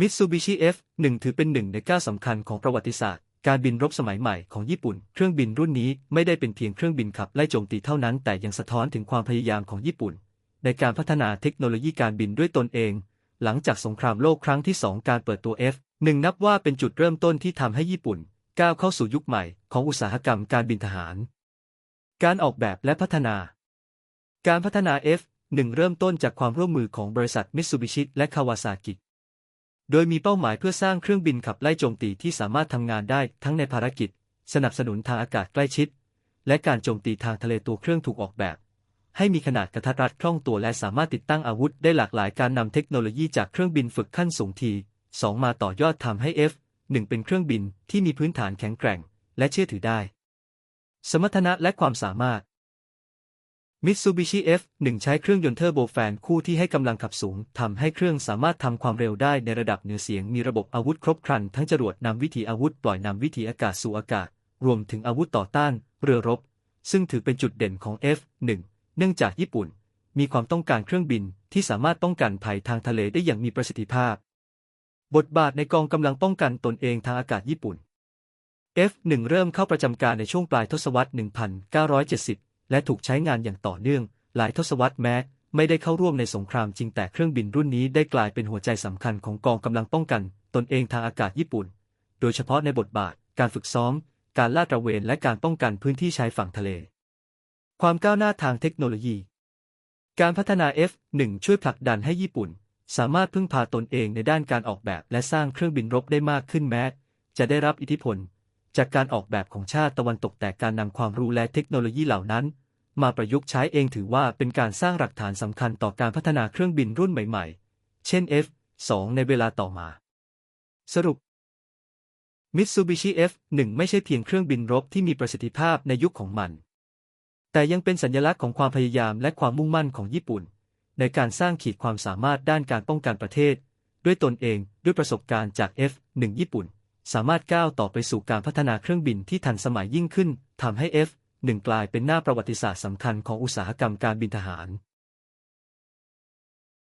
Mitsubishi F1 ถือเป็นหนึ่งในก้าวสำคัญของประวัติศาสตร์ การบินรบสมัยใหม่ของญี่ปุ่น เครื่องบินรุ่นนี้ไม่ได้เป็นเพียงเครื่องบินขับไล่โจมตีเท่านั้น แต่ยังสะท้อนถึงความพยายามของญี่ปุ่น ในการพัฒนาเทคโนโลยีการบินด้วยตนเอง หลังจากสงครามโลกครั้งที่ 2 การเปิดตัว F1 นับว่าเป็นจุดเริ่มต้นที่ทำให้ญี่ปุ่น ก้าวเข้าสู่ยุคใหม่ของอุตสาหกรรมการบินทหาร การออกแบบและพัฒนา การพัฒนา F1 เริ่มต้นจากความร่วมมือของบริษัท Mitsubishi และ Kawasaki โดยมีเป้าหมายเพื่อสร้างเครื่องบินขับไล่โจมตีที่สามารถทำงานได้ทั้งในภารกิจ สนับสนุนทางอากาศใกล้ชิด และการโจมตีทางทะเลตัวเครื่องถูกออกแบบ ให้มีขนาดกระทัดรัดคล่องตัวและสามารถติดตั้งอาวุธได้หลากหลายการนำเทคโนโลยีจากเครื่องบินฝึกขั้นสูงที2มาต่อยอดทำให้ F1 เป็นเครื่องบินที่มีพื้นฐานแข็งแกร่ง และเชื่อถือได้ สมรรถนะและความสามารถ Mitsubishi F1 ใช้เครื่องยนต์เทอร์โบแฟนคู่ที่ให้กำลังขับสูงทำให้เครื่องสามารถทำความเร็วได้ในระดับเหนือเสียงมีระบบอาวุธครบครันทั้งจรวดนำวิถีอาวุธปล่อยนำวิถีอากาศสู่อากาศ รวมถึงอาวุธต่อต้านเรือรบ ซึ่งถือเป็นจุดเด่นของ F1 เนื่องจากญี่ปุ่น มีความต้องการเครื่องบินที่สามารถป้องกันภัยทางทะเลได้อย่างมีประสิทธิภาพ บทบาทในกองกำลังป้องกันตนเองทางอากาศญี่ปุ่น F1 เริ่มเข้าประจำการในช่วงปลายทศวรรษ 1970 และถูกใช้งานอย่างต่อเนื่อง หลายทศวรรษแม้ ไม่ได้เข้าร่วมในสงครามจริงแต่เครื่องบินรุ่นนี้ได้กลายเป็นหัวใจสำคัญของกองกำลังป้องกัน ตนเองทางอากาศญี่ปุ่น โดยเฉพาะในบทบาท การฝึกซ้อม การลาดตระเวนและการป้องกันพื้นที่ชายฝั่งทะเล ความก้าวหน้าทางเทคโนโลยี การพัฒนา F1 ช่วยผลักดันให้ญี่ปุ่น สามารถพึ่งพาตนเองในด้านการออกแบบ และสร้างเครื่องบินรบได้มากขึ้นแม้ จะได้รับอิทธิพล จากการออกแบบของชาติตะวันตกแต่การนำความรู้และเทคโนโลยีเหล่านั้น มาประยุกต์ใช้เองถือว่าเป็นการสร้างหลักฐานสำคัญต่อการพัฒนาเครื่องบินรุ่นใหม่ ๆ เช่น F2 ในเวลาต่อมา สรุป Mitsubishi F1 ไม่ใช่เพียงเครื่องบินรบที่มีประสิทธิภาพในยุคของมัน แต่ยังเป็นสัญลักษณ์ของความพยายามและความมุ่งมั่นของญี่ปุ่น ในการสร้างขีดความสามารถด้านการป้องกันประเทศ ด้วยตนเองด้วยประสบการณ์จาก F1 ญี่ปุ่น สามารถก้าวต่อไปสู่การพัฒนาเครื่องบินที่ทันสมัยยิ่งขึ้นทำให้ F1 กลายเป็นหน้าประวัติศาสตร์สำคัญของอุตสาหกรรมการบินทหาร